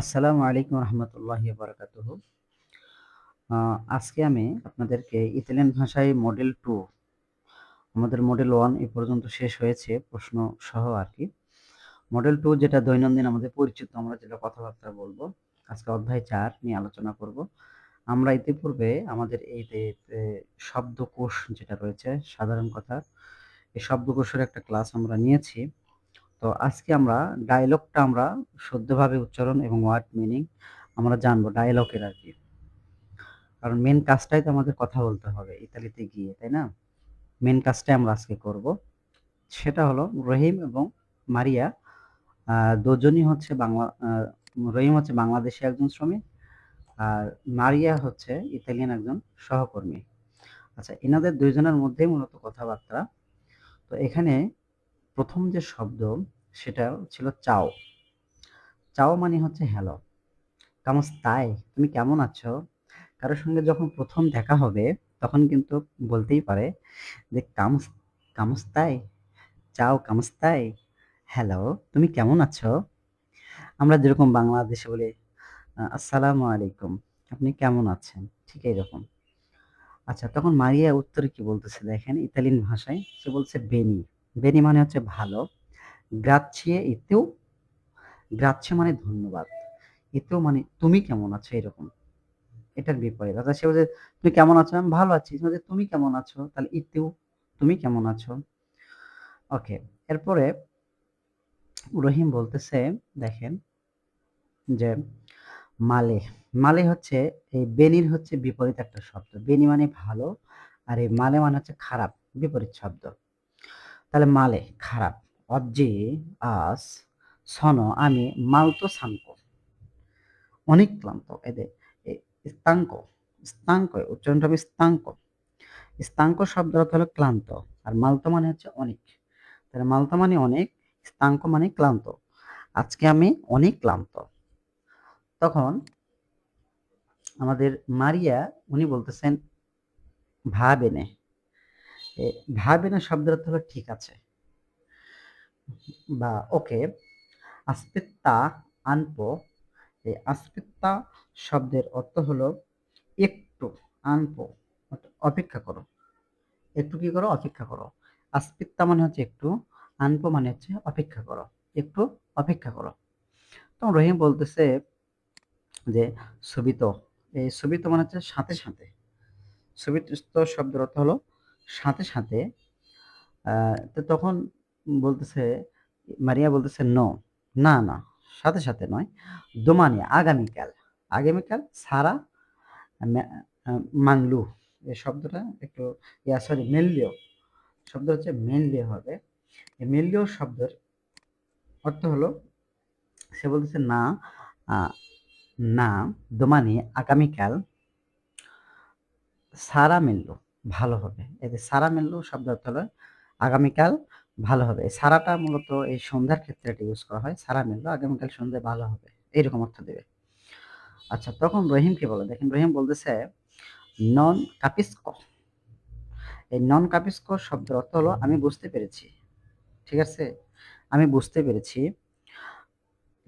আসসালামু আলাইকুম রহমতুল্লাহি বারাকাতুহ আজকে আমি আপনাদেরকে ইতালিয়ান ভাষায় মডেল টু আমাদের মডেল ওয়ান এ পর্যন্ত শেষ হয়েছে প্রশ্ন সহ আর কি মডেল টু যেটা দৈনন্দিন আমাদের পরিচিত, আমরা যেটা কথাবার্তা বলব, আজকে অধ্যায় চার নিয়ে আলোচনা করব। আমরা ইতিপূর্বে আমাদের এই শব্দকোষ যেটা রয়েছে, সাধারণ কথা, এই শব্দকোষের একটা ক্লাস আমরা নিয়েছি। তো আজকে আমরা ডায়লগটা আমরা শুদ্ধভাবে উচ্চারণ এবং ওয়ার্ড মিনিং আমরা জানব ডায়লগের আর কি। কারণ মেন কাজটাই তো আমাদের কথা বলতে হবে ইতালিতে গিয়ে, তাই না? মেন কাজটাই আমরা আজকে করব। সেটা হলো রহিম এবং মারিয়া দুজনই হচ্ছে বাংলা রহিম হচ্ছে বাংলাদেশি একজন শ্রমিক আর মারিয়া হচ্ছে ইতালিয়ান একজন সহকর্মী। আচ্ছা এনাদের দুইজনের মধ্যেই মূলত কথাবার্তা। তো এখানে প্রথম যে শব্দ, সেটা ছিল চাও। চাও মানে হচ্ছে হ্যালো কামস, তাই? তুমি কেমন আছো? কারোর সঙ্গে যখন প্রথম দেখা হবে, তখন কিন্তু বলতেই পারে যে, কামস কামস, তাই? চাও, কামস, তাই? হ্যালো তুমি কেমন আছো? আমরা যেরকম বাংলাদেশে বলি আসসালামু আলাইকুম, আপনি কেমন আছেন? ঠিক এইরকম। আচ্ছা তখন মারিয়া উত্তরে কি বলতেছে? দেখেন, ইতালিয়ান ভাষায় সে বলছে, বেনি। বেনি মানে হচ্ছে ভালো। গ্রাচ্ছে ইতেও গ্রাচ্ছে মানে ধন্যবাদ। ইতেও মানে তুমি কেমন আছো এরকম। এটার বিপরীত। অর্থাৎ সে বলছে, তুমি কেমন আছো? আমি ভালো আছি। তুমি কেমন আছো? তাহলে ইতেও তুমি কেমন আছো? ওকে, এরপরে রহিম বলতেছে, দেখেন, যে মালে মালে হচ্ছে, এই বেনির হচ্ছে বিপরীত একটা শব্দ। বেনি মানে ভালো, আর এই মালে মানে হচ্ছে খারাপ, বিপরীত শব্দ। তাহলে মালে খারাপ। অজ্জে আস, সন আমি মালতো সানকো। অনেক ক্লান্ত এদের। স্তাঙ্ক স্তাঙ্ক উচ্চারণটা হবে স্তাঙ্ক স্তাঙ্ক শব্দ হলো ক্লান্ত। আর মালতো মানে হচ্ছে অনেক। তাহলে মালতো মানে অনেক স্তাঙ্ক মানে ক্লান্ত। আজকে আমি অনেক ক্লান্ত। তখন আমাদের মারিয়া, উনি বলতেছেন ভাবেনে ভাবেনে শব্দের অর্থ হলো ঠিক আছে। বা ওকে আসপেত্তা আনপো, এই আসপেত্তা শব্দের অর্থ হলো একটু আনপো অপেক্ষা করো। একটু কি করো? অপেক্ষা করো। আসপিত্তা মানে হচ্ছে একটু, আনপো মানে হচ্ছে অপেক্ষা করো। একটু অপেক্ষা করো। তো রহিম বলতেছে যে সুবিত, এই সুবিত মানে হচ্ছে সাথে সাথে। সুবিত শব্দের অর্থ হলো সাথে সাথে তো তখন বলতেছে, মারিয়া বলতেছে, নো, না না, সাথে সাথে নয়। দোমানি আগামীকাল আগামীকাল সারা মাংলু এই শব্দটা একটু, ইয়া সরি মেললিও শব্দ হচ্ছে মেনলিও হবে। এই মেললিও শব্দের অর্থ হলো, সে বলতেছে, না না দোমানি আগামীকাল সারা মেললো ভালো হবে। এতে সারা মেললো শব্দ অর্থ হলো। আগামীকাল ভালো হবে। এই সারাটা মূলত এই সন্ধ্যার ক্ষেত্রে এটা ইউজ করা হয়। সারা মিললো, আগামীকাল সন্ধ্যায় ভালো হবে। এইরকম অর্থ দেবে। আচ্ছা তখন রহিমকে বলে? দেখেন, রহিম বলতেছে, নন কাপিস্ক। এই নন কাপিস্ক শব্দের অর্থ হলো, আমি বুঝতে পেরেছি। ঠিক আছে? আমি বুঝতে পেরেছি।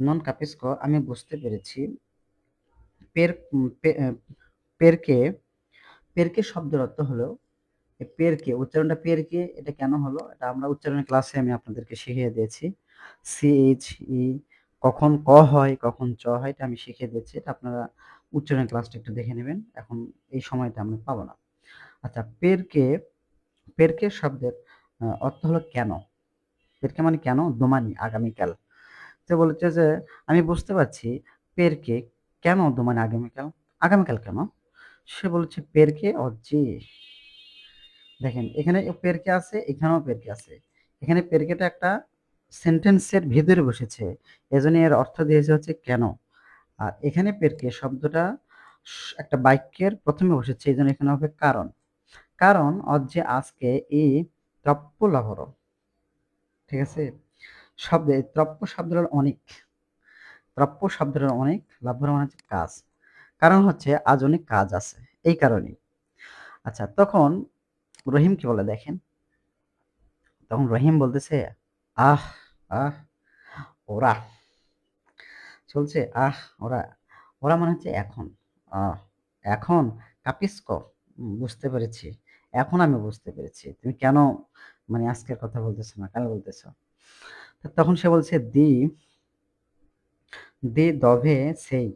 নন কাপিস্ক, আমি বুঝতে পেরেছি। পের পেরকে পেরকে শব্দের অর্থ হলো পেরকে, উচ্চারণটা পেরকে, এটা কেন হলো? এটা আমরা উচ্চারণের ক্লাসে আমি আপনাদেরকে শিখিয়ে দিয়েছি। সি এইচ ই কখন ক হয়, কখন চ হয়, এটা আমি শিখিয়ে দিয়েছি। এটা আপনারা উচ্চারণের ক্লাসটা একটু দেখে নেবেন। এখন এই সময়টা আমরা পাবো না। আচ্ছা পেরকে পেরকে শব্দের অর্থ হলো কেন? পেরকে মানে কেন? দোমানি, আগামীকাল। সে বলেছে যে, আমি বুঝতে পারছি, পেরকে কেন দোমানি, আগামীকাল? আগামীকাল কেন? সে বলেছে পেরকে অজি দেখেন, এখানে পেরকে আছে, এখানেও পেরকে আছে। এখানে পেরকেটা একটা সেন্টেন্সের ভিতরে বসেছে। এজন্য এর অর্থ দিয়েছে হচ্ছে, কেন? আর এখানে পেরকে শব্দটা একটা বাক্যের প্রথমে বসেছে এই জন্য এখানে হবে, কারণ। কারণ, অজ্জে আজকে এই ত্রপ্য লাভর ঠিক আছে? শব্দে ত্রপ্য শব্দের অনেক ত্রপ্য শব্দের অনেক লাভর মানে কাজ। কারণ হচ্ছে আজ অনেক কাজ আছে, এই কারণেই। আচ্ছা তখন রহিম কি বলে দেখেন? তখন রহিম বলতেছে, আহ আহ, ওরা চলছে, আহ, ওরা ওরা মনে হচ্ছে এখন, আহ, এখন কাপিস্কো বুঝতে পেরেছি, এখন আমি বুঝতে পেরেছি, তুমি কেন মানে আজকের কথা বলতেছো না কেন বলতেছো? তখন সে বলছে, দি দি দভে সেই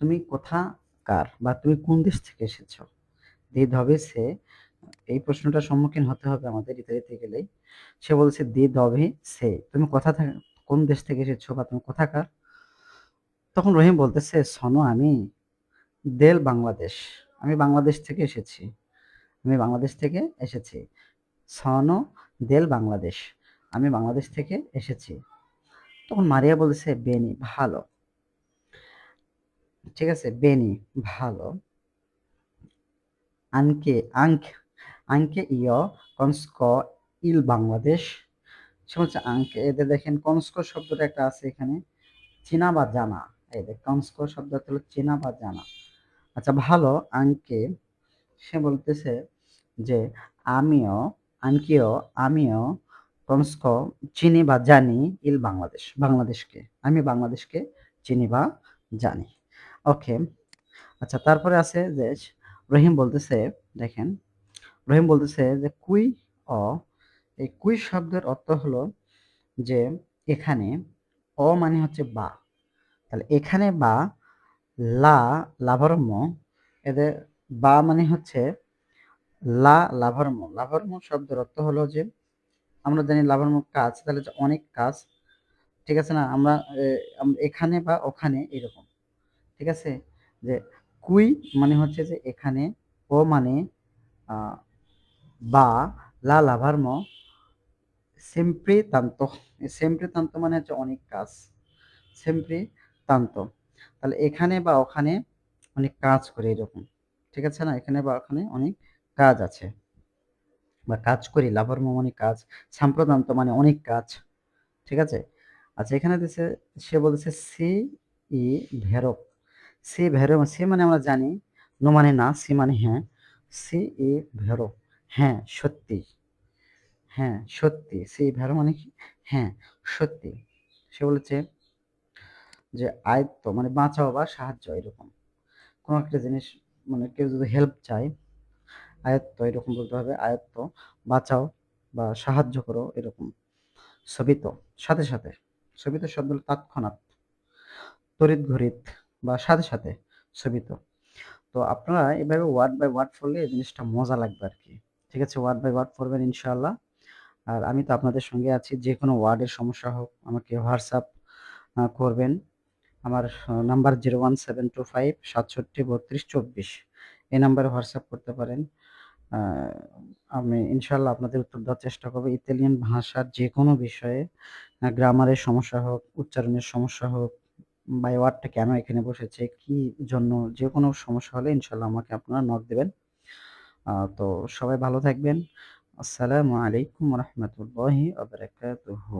তুমি কোথাকার বা তুমি কোন দেশ থেকে এসেছ? দি দভে সে। এই প্রশ্নটার সম্মুখীন হতে হবে আমাদের ইতালিতে গেলেই। সে বলছে দি দভে সে। তুমি কোথা কোন দেশ থেকে এসেছ বা তুমি কোথাকার তখন রহিম বলতেছে সনো আমি দেল বাংলাদেশ। আমি বাংলাদেশ থেকে এসেছি। আমি বাংলাদেশ থেকে এসেছি। সনো দেল বাংলাদেশ। আমি বাংলাদেশ থেকে এসেছি। তখন মারিয়া বলছে বেনি, ভালো। ঠিক আছে, বেনি, ভালো। আনকে আঙ্ক আঙ্কে ইয়, কনস্ক, ইল বাংলাদেশ। বলছে আঙ্কে এদের দেখেন কনস্ক শব্দটা একটা আছে এখানে। চেনা বা জানা, এই দেখ কনস্ক শব্দটা হলো চেনা বা জানা। আচ্ছা ভালো আঙ্কে সে বলতেছে যে আমিও আঙ্কিও আমিও কনস্ক চিনি বা জানি ইল বাংলাদেশ, বাংলাদেশকে। আমি বাংলাদেশকে চিনি বা জানি। ওকে আচ্ছা তারপরে আছে যে, রহিম বলতেছে, দেখেন, রহিম বলতেছে যে, কুই অ, এই কুই শব্দের অর্থ হলো যে, এখানে অ মানে হচ্ছে বা। তাহলে এখানে বা, লা লাভর্ম এদের বা মানে হচ্ছে লা লাভর্ম লাভর্ম শব্দের অর্থ হলো যে, আমরা জানি লাভর্ম কাজ, তাহলে অনেক কাজ, ঠিক আছে না? আমরা এখানে বা ওখানে এরকম। ঠিক আছে? যে কুই মানে হচ্ছে যে এখানে ও মানে বা, লা, লাভার্ম সেম্প্রি তান্ত সেম্প্রি তান্ত মানে হচ্ছে অনেক কাজ। সেম্প্রি তান্ত তাহলে এখানে বা ওখানে অনেক কাজ করে এরকম। ঠিক আছে না? এখানে বা ওখানে অনেক কাজ আছে। বা কাজ করি, লাভার্ম মানে কাজ সাম্প্রদান্ত মানে অনেক কাজ। ঠিক আছে? আচ্ছা এখানে দিচ্ছে সে বলছে সি ই ভেরক। সি ভেরো, সি মানে আমরা জানি, নো মানে না, সি মানে হ্যাঁ। সি এ ভেরো হ্যাঁ সত্যি। হ্যাঁ সত্যি। সি ভেরো মানে কি? হ্যাঁ সত্যি। সে বলেছে যে আয়ত্ত মানে বাঁচাও বা সাহায্য, এরকম। কোনো একটা জিনিস মানে কেউ যদি হেল্প চায়, আয়ত্ত, এরকম বলতে হবে, আয়ত্ত, বাঁচাও বা সাহায্য করো, এরকম। সবিত, সাথে সাথে। সবিত শব্দ তৎক্ষণাৎ। তড়িৎ ঘড়িৎ। বা সাথে সাথে সবিত তো। আপনারা এভাবে ওয়ার্ড বাই ওয়ার্ড পড়লে এই জিনিসটা মজা লাগবে আর কি ঠিক আছে ওয়ার্ড বাই ওয়ার্ড পড়বেন ইনশাআল্লাহ। আর আমি তো আপনাদের সঙ্গে আছি, যে কোনো ওয়ার্ডের সমস্যা হোক, আমাকে হোয়াটসঅ্যাপ করবেন। আমার number zero one seven two five সাতষট্টি বত্রিশ চব্বিশ। এই নাম্বারে হোয়াটসঅ্যাপ করতে পারেন। আমি ইনশাল্লাহ আপনাদের উত্তর দেওয়ার চেষ্টা করব। ইতালিয়ান ভাষার যে কোনো বিষয়ে গ্রামারের সমস্যা হোক, উচ্চারণের সমস্যা হোক বা ওয়ার্ডটা কেন এখানে বসেছে? কি জন্য? যে কোনো সমস্যা হলে ইনশাল্লাহ আমাকে আপনারা নক দেবেন। তো সবাই ভালো থাকবেন। আসসালামু আলাইকুম রহমতুল্লাহি আবরাকাতুহু